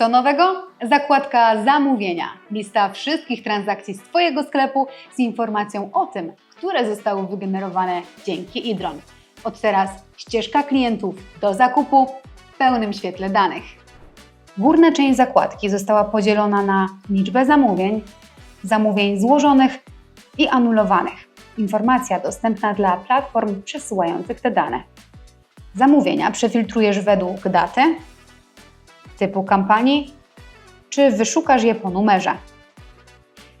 Co nowego? Zakładka zamówienia. Lista wszystkich transakcji z Twojego sklepu z informacją o tym, które zostały wygenerowane dzięki Idron. Od teraz ścieżka klientów do zakupu w pełnym świetle danych. Górna część zakładki została podzielona na liczbę zamówień, zamówień złożonych i anulowanych. Informacja dostępna dla platform przesyłających te dane. Zamówienia przefiltrujesz według daty, typu kampanii, czy wyszukasz je po numerze.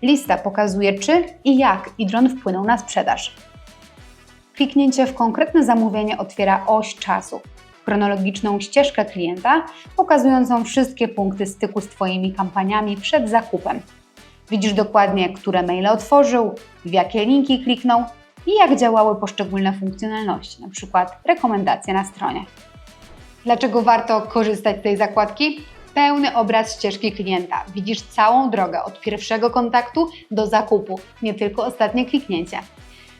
Lista pokazuje, czy i jak Idron wpłynął na sprzedaż. Kliknięcie w konkretne zamówienie otwiera oś czasu, chronologiczną ścieżkę klienta, pokazującą wszystkie punkty styku z Twoimi kampaniami przed zakupem. Widzisz dokładnie, które maile otworzył, w jakie linki kliknął i jak działały poszczególne funkcjonalności, np. rekomendacje na stronie. Dlaczego warto korzystać z tej zakładki? Pełny obraz ścieżki klienta. Widzisz całą drogę od pierwszego kontaktu do zakupu, nie tylko ostatnie kliknięcie.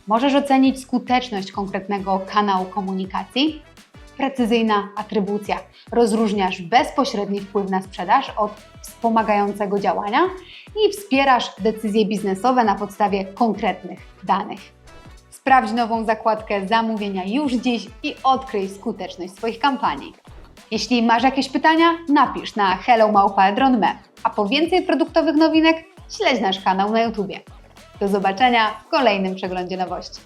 Możesz ocenić skuteczność konkretnego kanału komunikacji. Precyzyjna atrybucja. Rozróżniasz bezpośredni wpływ na sprzedaż od wspomagającego działania i wspierasz decyzje biznesowe na podstawie konkretnych danych. Sprawdź nową zakładkę zamówienia już dziś i odkryj skuteczność swoich kampanii. Jeśli masz jakieś pytania, napisz na hello.małpa.edron.me. A po więcej produktowych nowinek śledź nasz kanał na YouTube. Do zobaczenia w kolejnym przeglądzie nowości.